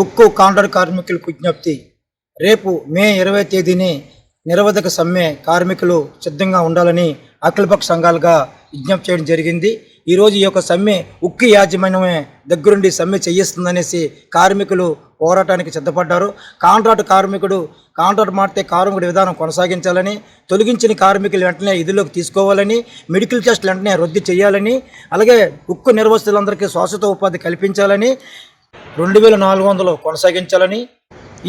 ఉక్కు కాంట్రాక్ట్ కార్మికులకు విజ్ఞప్తి. రేపు మే ఇరవై తేదీని నిరవధిక సమ్మె కార్మికులు సిద్ధంగా ఉండాలని అఖిలపక్ష సంఘాలుగా విజ్ఞప్తి చేయడం జరిగింది. ఈరోజు ఈ యొక్క సమ్మె ఉక్కు యాజమాన్యమే దగ్గరుండి సమ్మె చేయిస్తుందనేసి కార్మికులు పోరాటానికి సిద్ధపడ్డారు. కాంట్రాక్ట్ కార్మికుడు కాంట్రాక్ట్ మారితే కార్మికుడి విధానం కొనసాగించాలని తొలగించిన కార్మికులు వెంటనే విధుల్లోకి తీసుకోవాలని మెడికల్ టెస్టులు వెంటనే రద్దు చేయాలని అలాగే ఉక్కు నిర్వస్తులందరికీ శాశ్వత ఉపాధి కల్పించాలని రెండు వేల నాలుగు వందలు కొనసాగించాలని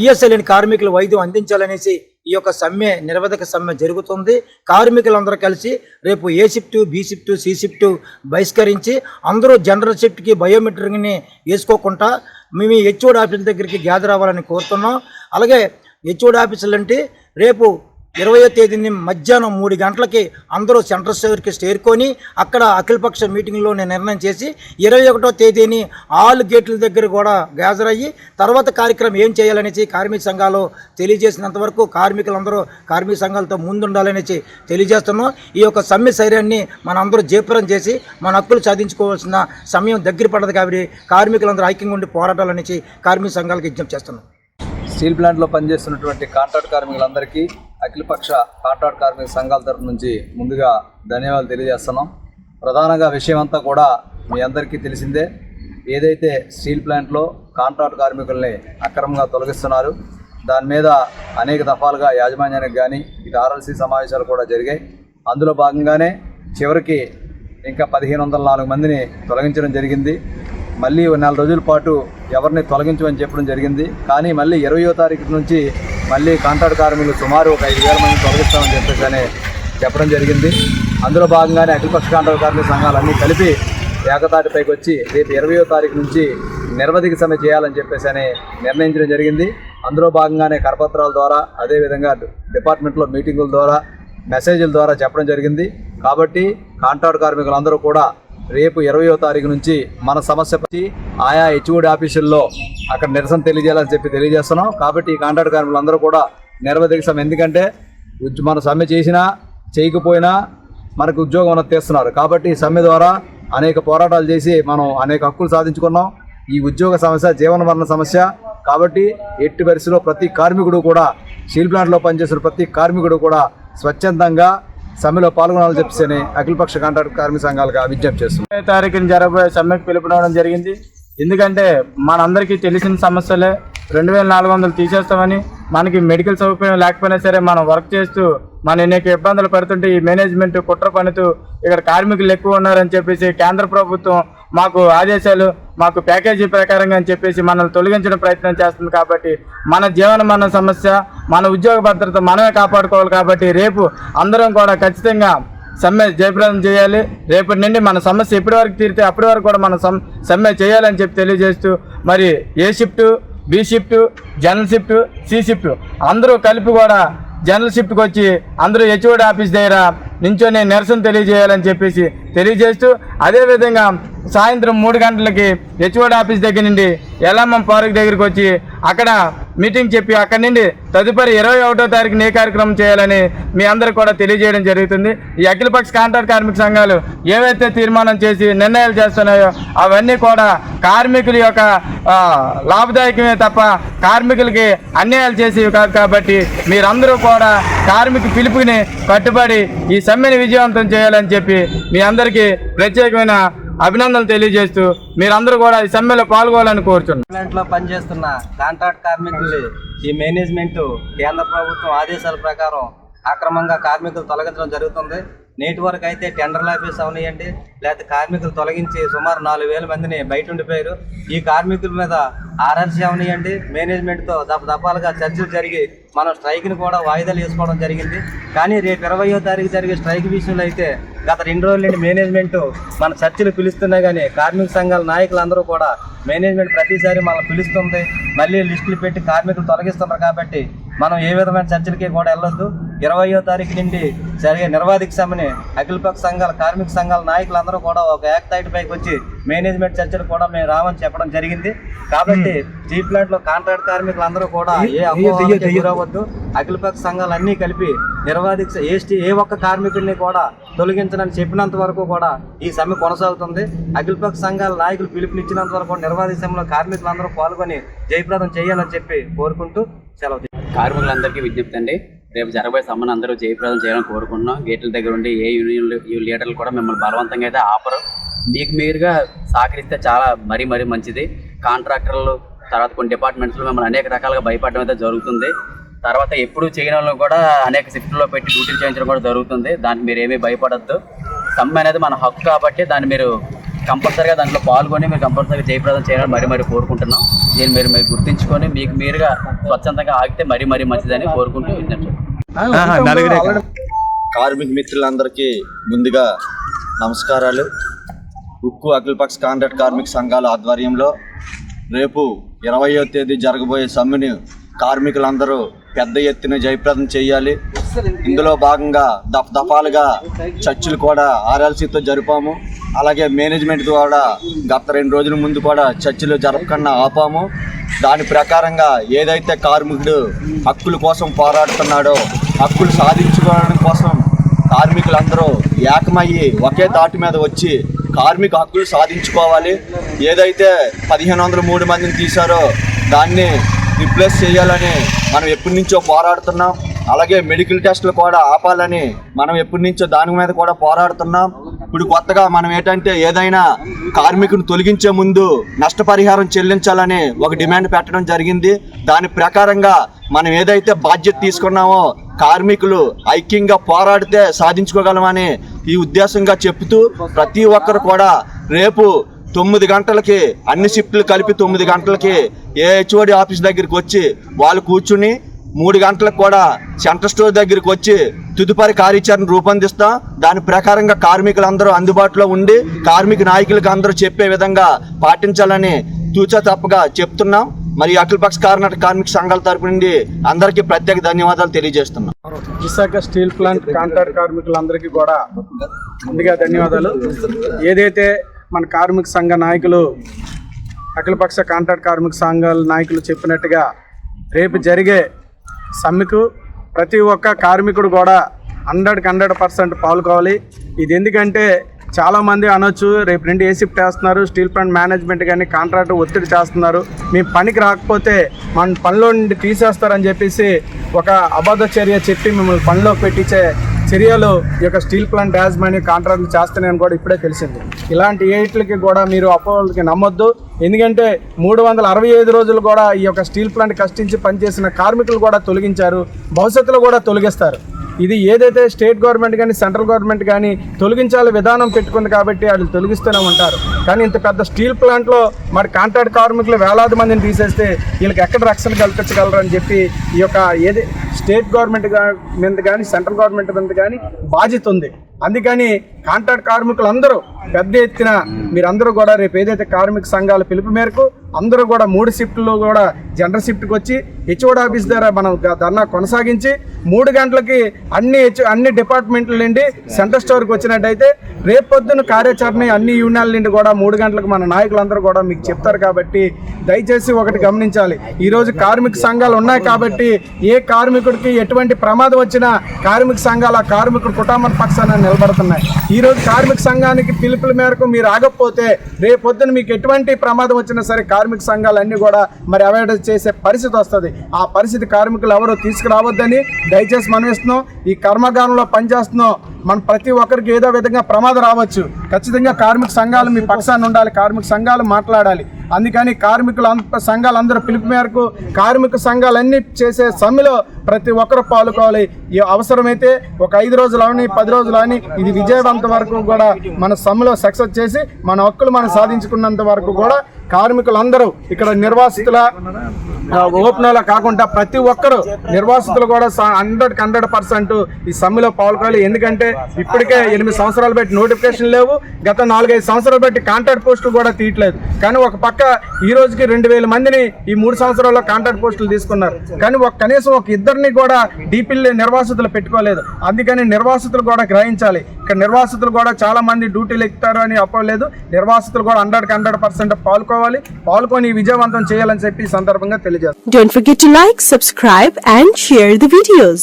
ఈఎస్ఐలేని కార్మికులు వైద్యం అందించాలనేసి ఈ యొక్క సమ్మె నిరవధిక సమ్మె జరుగుతుంది. కార్మికులందరూ కలిసి రేపు A shift B shift C shift బహిష్కరించి అందరూ జనరల్ షిఫ్ట్కి బయోమెట్రిక్ని వేసుకోకుండా మేము హెచ్ఓడి ఆఫీస్ దగ్గరికి గ్యాదర్ అవ్వాలని కోరుతున్నాం. అలాగే హెచ్ఓడి ఆఫీసులు అంటే రేపు ఇరవయో తేదీని మధ్యాహ్నం మూడు గంటలకి అందరూ సెంట్రల్ స్టేర్కి చేరుకొని అక్కడ అఖిలపక్ష మీటింగ్లో నేను నిర్ణయం చేసి ఇరవై ఒకటో తేదీని ఆల్ గేట్ల దగ్గర కూడా గ్యాదర్ తర్వాత కార్యక్రమం ఏం చేయాలనేసి కార్మిక సంఘాలు తెలియజేసినంత వరకు కార్మికులందరూ కార్మిక సంఘాలతో ముందుండాలనేసి తెలియజేస్తున్నాం. ఈ యొక్క సమ్మె శైర్యాన్ని మనందరూ జయప్రం చేసి మన హక్కులు సాధించుకోవాల్సిన సమయం దగ్గర పడదు కాబట్టి కార్మికులందరూ ఐక్యంగా ఉండి పోరాటాలనేసి కార్మిక సంఘాలకు విజ్ఞప్తి చేస్తున్నాం. స్టీల్ ప్లాంట్లో పనిచేస్తున్నటువంటి కాంట్రాక్ట్ కార్మికులందరికీ అఖిలపక్ష కాంట్రాక్ట్ కార్మిక సంఘాల తరపు నుంచి ముందుగా ధన్యవాదాలు తెలియజేస్తున్నాం. ప్రధానంగా విషయం అంతా కూడా మీ అందరికీ తెలిసిందే. ఏదైతే స్టీల్ ప్లాంట్లో కాంట్రాక్ట్ కార్మికుల్ని అక్రమంగా తొలగిస్తున్నారు దాని మీద అనేక దఫాలుగా యాజమాన్యానికి కానీ ఇటు ఆర్ఎల్సీ సమావేశాలు కూడా జరిగాయి. అందులో భాగంగానే చివరికి ఇంకా పదిహేను వందల నాలుగు మందిని తొలగించడం జరిగింది. మళ్ళీ ఓ నెల రోజుల పాటు ఎవరిని తొలగించమని చెప్పడం జరిగింది. కానీ మళ్ళీ ఇరవయో తారీఖు నుంచి మళ్ళీ కాంట్రాక్ట్ కార్మికులు సుమారు ఒక ఐదు వేల మంది తొలగిస్తామని చెప్పేసి అని చెప్పడం జరిగింది. అందులో భాగంగానే అఖిలపక్ష కాంట్రాక్ట్ కార్మిక సంఘాలన్నీ కలిపి ఏకతాటిపైకి వచ్చి రేపు ఇరవయో తారీఖు నుంచి నిరవధిక సమ్మె చేయాలని చెప్పేసి అని నిర్ణయించడం జరిగింది. అందులో భాగంగానే కరపత్రాల ద్వారా అదేవిధంగా డిపార్ట్మెంట్లో మీటింగుల ద్వారా మెసేజ్ల ద్వారా చెప్పడం జరిగింది. కాబట్టి కాంట్రాక్ట్ కార్మికులందరూ కూడా రేపు ఇరవయో తారీఖు నుంచి మన సమస్య పற்றி ఆయా హెచ్ఓడి ఆఫీసుల్లో అక్కడ నిరసన తెలియజేయాలని చెప్పి తెలియజేస్తున్నాం. కాబట్టి ఈ కాంట్రాక్ట్ కార్మికులందరూ కూడా నిరవధిక ఎందుకంటే మన సమ్మె చేసినా చేయకపోయినా మనకు ఉద్యోగం ఉన్నది తీస్తున్నారు. కాబట్టి ఈ సమ్మె ద్వారా అనేక పోరాటాలు చేసి మనం అనేక హక్కులు సాధించుకున్నాం. ఈ ఉద్యోగ సమస్య జీవన మరణ సమస్య కాబట్టి ఎట్టి పరిస్థితిలో ప్రతి కార్మికుడు కూడా స్టీల్ ప్లాంట్లో పనిచేసిన ప్రతి కార్మికుడు కూడా స్వచ్ఛందంగా సమ్మెలో పాల్గొనాలని చెప్పేసి అఖిలపక్ష కాంట్రాక్ట్ కార్మిక సంఘాలుగా విజ్ఞప్తి చేస్తున్నాం ఇరవై తారీఖున జరగబోయే సమ్మెకు పిలుపునవడం జరిగింది. ఎందుకంటే మనందరికీ తెలిసిన సమస్యలే. రెండు వేల నాలుగు వందలు తీసేస్తామని మనకి మెడికల్ సౌకర్యం లేకపోయినా సరే మనం వర్క్ చేస్తూ మన అనేక ఇబ్బందులు పడుతుంటే ఈ మేనేజ్మెంట్ కుట్ర పనుతూ ఇక్కడ కార్మికులు ఎక్కువ ఉన్నారని చెప్పేసి కేంద్ర ప్రభుత్వం మాకు ఆదేశాలు మాకు ప్యాకేజీ ప్రకారంగా అని చెప్పేసి మనల్ని తొలగించడం ప్రయత్నం చేస్తుంది కాబట్టి మన జీవన మన సమస్య మన ఉద్యోగ భద్రత మనమే కాపాడుకోవాలి కాబట్టి రేపు అందరం కూడా ఖచ్చితంగా సమ్మె జయప్రదం చేయాలి. రేపటి నుండి మన సమస్య ఎప్పటి వరకు తీరితే అప్పటి వరకు కూడా మనం సమ్ సమ్మె చేయాలని చెప్పి తెలియజేస్తూ మరి A shift B shift general shift C shift అందరూ కలిపి కూడా జనరల్ షిఫ్ట్కి వచ్చి అందరూ హెచ్ఓడి ఆఫీస్ దగ్గర నించొని నిరసన తెలియజేయాలని చెప్పేసి తెలియజేస్తూ అదేవిధంగా సాయంత్రం మూడు గంటలకి హెచ్ఓడి ఆఫీస్ దగ్గర నుండి ఎల్ఎంఎం పార్క్ దగ్గరికి వచ్చి అక్కడ మీటింగ్ చెప్పి అక్కడి నుండి తదుపరి ఇరవై ఒకటో తారీఖున ఏ కార్యక్రమం చేయాలని మీ అందరికి కూడా తెలియజేయడం జరుగుతుంది. ఈ అఖిలపక్ష కాంట్రాక్ట్ కార్మిక సంఘాలు ఏవైతే తీర్మానం చేసి నిర్ణయాలు చేస్తున్నాయో అవన్నీ కూడా కార్మికుల యొక్క లాభదాయకమే తప్ప కార్మికులకి అన్యాయాలు చేసేవి కాదు కాబట్టి మీరందరూ కూడా కార్మిక పిలుపుని కట్టుబడి ఈ సమ్మెని విజయవంతం చేయాలని చెప్పి మీ అందరికీ ప్రత్యేకమైన అభినందనలు తెలియజేస్తూ మీరందరూ కూడా ఈ సమ్మెలో పాల్గొనాలని కోరుచున్నాను పనిచేస్తున్న కాంట్రాక్ట్ కార్మికులు ఈ మేనేజ్మెంట్ కేంద్ర ప్రభుత్వం ఆదేశాల ప్రకారం అక్రమంగా కార్మికులు తొలగించడం జరుగుతుంది. నేటి వరకు అయితే టెండర్లు ఆఫీస్ అవనియండి. లేకపోతే కార్మికులు తొలగించి సుమారు నాలుగు వేల మందిని బయట ఉండిపోయారు. ఈ కార్మికుల మీద ఆర్ఆర్సీ అవనియండి. మేనేజ్మెంట్తో దపదపాలుగా చర్చలు జరిగి మనం స్ట్రైక్ని కూడా వాయిదాలు వేసుకోవడం జరిగింది. కానీ రేపు ఇరవయో తారీఖు జరిగే స్ట్రైక్ విషయంలో అయితే గత రెండు రోజుల నుండి మేనేజ్మెంట్ మన చర్చలు పిలుస్తున్నాయి కానీ కార్మిక సంఘాల నాయకులందరూ కూడా మేనేజ్మెంట్ ప్రతిసారి మనం పిలుస్తుంది. మళ్ళీ లిస్టులు పెట్టి కార్మికులు తొలగిస్తున్నారు కాబట్టి మనం ఏ విధమైన చర్చలకి కూడా వెళ్ళొద్దు. ఇరవయో తారీఖు నుండి జరిగే నిర్వాధిక సమ్మెని అఖిలపక్ష సంఘాల కార్మిక సంఘాల నాయకులందరూ కూడా ఒక ఏకతాటి పైకి వచ్చి మేనేజ్మెంట్ చర్చలు కూడా మేము రామని చెప్పడం జరిగింది. కాబట్టి స్టీల్ ప్లాంట్లో కాంట్రాక్ట్ కార్మికులందరూ కూడా ఏ గురవద్దు అఖిలపక్ష సంఘాలు అన్ని కలిపి నిర్వాధిక ఏ స్టీ ఏ ఒక్క కార్మికుడిని కూడా తొలగించనని చెప్పినంత వరకు కూడా ఈ సమ్మె కొనసాగుతుంది. అఖిలపక్ష సంఘాల నాయకులు పిలుపునిచ్చినంత వరకు నిర్వాధిక సమ్మెలో కార్మికులందరూ పాల్గొని జయప్రదం చేయాలని చెప్పి కోరుకుంటూ సెలవు కార్మికులందరికీ విజ్ఞప్తి అండి. రేపు జరగబోయే సమ్మను అందరూ జయప్రదం చేయాలని కోరుకుంటున్నాం. గేట్ల దగ్గర ఉండి ఏ యూనియన్ లీడర్లు కూడా మిమ్మల్ని బలవంతంగా అయితే ఆపరు. మీకు మీరుగా సహకరిస్తే చాలా మరీ మరీ మంచిది. కాంట్రాక్టర్లు తర్వాత కొన్ని డిపార్ట్మెంట్స్లో మిమ్మల్ని అనేక రకాలుగా భయపడడం అయితే జరుగుతుంది. తర్వాత ఎప్పుడు చేయని వాళ్ళని కూడా అనేక షిఫ్ట్లో పెట్టి డ్యూటీలు చేయించడం కూడా జరుగుతుంది. దానికి మీరు ఏమీ భయపడద్దు. సమ్మె అనేది మన హక్కు కాబట్టి దాన్ని మీరు కంపల్సరీగా దాంట్లో పాల్గొని మీరు కంపల్సరీగా జయప్రదం చేయాలని మరీ మరీ కోరుకుంటున్నాం. దీన్ని మీరు మీరు గుర్తించుకొని మీకు మీరుగా స్వచ్ఛందంగా ఆగితే మరీ మరీ మంచిదని కోరుకుంటూ కార్మిక మిత్రులందరికీ ముందుగా నమస్కారాలు. ఉక్కు అఖిలపక్ష కాంట్రాక్ట్ కార్మిక సంఘాల ఆధ్వర్యంలో రేపు ఇరవయో తేదీ జరగబోయే సమ్మెను కార్మికులందరూ పెద్ద ఎత్తున జయప్రదం చేయాలి. ఇందులో భాగంగా దఫ దఫాలుగా చర్చలు కూడా ఆర్ఎల్సీతో జరిపాము. అలాగే మేనేజ్మెంట్ కూడా గత రెండు రోజుల ముందు కూడా చర్చలు జరపకుండా ఆపాము. దాని ప్రకారంగా ఏదైతే కార్మికుడు హక్కుల కోసం పోరాడుతున్నాడో హక్కులు సాధించుకోవడం కోసం కార్మికులందరూ ఏకమయ్యి ఒకే తాటి మీద వచ్చి కార్మిక హక్కులు సాధించుకోవాలి. ఏదైతే పదిహేను వందల మూడు మందిని తీశారో దాన్ని రిప్లేస్ చేయాలని మనం ఎప్పటి నుంచో పోరాడుతున్నాం. అలాగే మెడికల్ టెస్టులు కూడా ఆపాలని మనం ఎప్పటి నుంచో దాని మీద కూడా పోరాడుతున్నాం. ఇప్పుడు కొత్తగా మనం ఏంటంటే ఏదైనా కార్మికుని తొలగించే ముందు నష్టపరిహారం చెల్లించాలని ఒక డిమాండ్ పెట్టడం జరిగింది. దాని ప్రకారంగా మనం ఏదైతే బాధ్యత తీసుకున్నామో కార్మికులు ఐక్యంగా పోరాడితే సాధించుకోగలమని ఈ ఉద్దేశంగా చెప్తూ ప్రతి ఒక్కరు కూడా రేపు తొమ్మిది గంటలకి అన్ని షిఫ్ట్లు కలిపి తొమ్మిది గంటలకి ఏ హెచ్ఓడి ఆఫీస్ దగ్గరికి వచ్చి వాళ్ళు కూర్చుని మూడు గంటలకు కూడా సెంటర్ స్టోర్ దగ్గరికి వచ్చి తుదుపరి కార్యాచరణ రూపొందిస్తాం. దాని ప్రకారంగా కార్మికులందరూ అందుబాటులో ఉండి కార్మిక నాయకులకు అందరూ చెప్పే విధంగా పాటించాలని తూచా తప్పగా చెప్తున్నాం. మరి అఖిలపక్ష కార్నాటక కార్మిక సంఘాల తరపు నుండి అందరికీ ప్రత్యేక ధన్యవాదాలు తెలియజేస్తున్నాం. విశాఖ స్టీల్ ప్లాంట్ కాంట్రాక్ట్ కార్మికులందరికీ కూడా ముందుగా ధన్యవాదాలు. ఏదైతే మన కార్మిక సంఘ నాయకులు అఖిలపక్ష కాంట్రాక్ట్ కార్మిక సంఘాల నాయకులు చెప్పినట్టుగా రేపు జరిగే సమ్మెకు ప్రతి ఒక్క కార్మికుడు కూడా హండ్రెడ్కి హండ్రెడ్ పర్సెంట్ పాల్గొవాలి. ఇది ఎందుకంటే చాలామంది అనొచ్చు రేపు రెండు ఏ షిఫ్ట్ వేస్తున్నారు స్టీల్ ప్లాంట్ మేనేజ్మెంట్ కానీ కాంట్రాక్ట్ ఒత్తిడి చేస్తున్నారు. మీ పనికి రాకపోతే మన పనిలో నుండి తీసేస్తారని చెప్పేసి ఒక అబద్ధ చర్య చెప్పి మిమ్మల్ని పనిలో పెట్టించే చర్యలు ఈ యొక్క స్టీల్ ప్లాంట్ యాజమాన్య కాంట్రాక్ట్లు చేస్తున్నాయని కూడా ఇప్పుడే తెలిసింది. ఇలాంటి ఏట్లకి కూడా మీరు అపోహలకి నమ్మొద్దు. ఎందుకంటే మూడు వందల అరవై ఐదు రోజులు కూడా ఈ యొక్క స్టీల్ ప్లాంట్ కష్టించి పనిచేసిన కార్మికులు కూడా తొలగించారు. భవిష్యత్తులో కూడా తొలగిస్తారు. ఇది ఏదైతే స్టేట్ గవర్నమెంట్ కానీ సెంట్రల్ గవర్నమెంట్ కానీ తొలగించాలి విధానం పెట్టుకుంది కాబట్టి వాళ్ళు తొలగిస్తూనే ఉంటారు. కానీ ఇంత పెద్ద స్టీల్ ప్లాంట్లో మరి కాంట్రాక్ట్ కార్మికులు వేలాది మందిని తీసేస్తే వీళ్ళకి ఎక్కడ రక్షణ కల్పించగలరు అని చెప్పి ఈ యొక్క ఏది స్టేట్ గవర్నమెంట్ మీద కానీ సెంట్రల్ గవర్నమెంట్ మీద కానీ బాధ్యత ఉంది. అందుకని కాంట్రాక్ట్ కార్మికులందరూ పెద్ద ఎత్తున మీరందరూ కూడా రేపు ఏదైతే కార్మిక సంఘాల పిలుపు మేరకు అందరూ కూడా మూడు షిఫ్ట్లో కూడా జనరల్ షిఫ్ట్కి వచ్చి హెచ్ఓడి ఆఫీస్ ద్వారా మనం గ- ధర్నా కొనసాగించి మూడు గంటలకి అన్ని హెచ్ అన్ని డిపార్ట్మెంట్ల నుండి సెంటర్ స్టోర్కి వచ్చినట్టయితే రేపు పొద్దున్న కార్యాచరణ అన్ని యూనియన్ల నుండి కూడా మూడు గంటలకు మన నాయకులందరూ కూడా మీకు చెప్తారు కాబట్టి దయచేసి ఒకటి గమనించాలి. ఈరోజు కార్మిక సంఘాలు ఉన్నాయి కాబట్టి ఏ కార్మికుడికి ఎటువంటి ప్రమాదం వచ్చినా కార్మిక సంఘాలు ఆ కార్మికుడు కుటుంబ పక్షాన నిలబడుతున్నాయి. ఈరోజు కార్మిక సంఘానికి పిలుపుల మేరకు మీరు ఆగకపోతే రేపు పొద్దున మీకు ఎటువంటి ప్రమాదం వచ్చినా సరే కార్మిక సంఘాలన్నీ కూడా మరి అవాయిడ్ చేసే పరిస్థితి వస్తుంది. ఆ పరిస్థితి కార్మికులు ఎవరు తీసుకురావద్దని దయచేసి మనం ఇస్తున్నాం ఈ కర్మగారంలో పనిచేస్తున్నాం. మన ప్రతి ఒక్కరికి ఏదో విధంగా ప్రమాదం రావచ్చు. ఖచ్చితంగా కార్మిక సంఘాలు మీ పక్షాన్ని ఉండాలి. కార్మిక సంఘాలు మాట్లాడాలి. అందుకని కార్మికుల సంఘాలందరూ అందరూ పిలుపు మేరకు కార్మిక సంఘాలన్నీ చేసే సమ్మెలో ప్రతి ఒక్కరు పాల్గొవాలి. ఈ అవసరమైతే ఒక ఐదు రోజులు అవని పది రోజులు అని ఇది విజయవంతం వరకు కూడా మన సమ్మెలో సక్సెస్ చేసి మన హక్కులు మనం సాధించుకున్నంత వరకు కూడా కార్మికులందరూ ఇక్కడ నిర్వాసితుల ఆ, ఓపెనర్ల కాకుండా ప్రతి ఒక్కరు నిర్వాసితులు కూడా హండ్రెడ్కి హండ్రెడ్ పర్సెంట్ ఈ సమ్మెలో పాల్గొనాలి. ఎందుకంటే ఇప్పటికే ఎనిమిది సంవత్సరాలు బట్టి నోటిఫికేషన్ లేవు. గత నాలుగైదు సంవత్సరాలు బట్టి కాంట్రాక్ట్ పోస్టులు కూడా తీయట్లేదు. కానీ ఒక పక్క ఈ రోజుకి రెండు వేల మందిని ఈ మూడు సంవత్సరాల్లో కాంట్రాక్ట్ పోస్టులు తీసుకున్నారు. కానీ ఒక కనీసం ఒక ఇద్దరిని కూడా డీపీలు నిర్వాసితులు పెట్టుకోలేదు. అందుకని నిర్వాసితులు కూడా గ్రహించాలి. ఇక్కడ నిర్వాసితులు కూడా చాలా మంది డ్యూటీలు ఎక్కుతారు అని అప్పలేదు నిర్వాసితులు కూడా హండ్రెడ్కి హండ్రెడ్ పర్సెంట్ పాల్గొవాలి పాల్గొని విజయవంతం చేయాలని చెప్పి ఈ సందర్భంగా తెలియజేస్తారు Don't forget to like, subscribe and share the videos.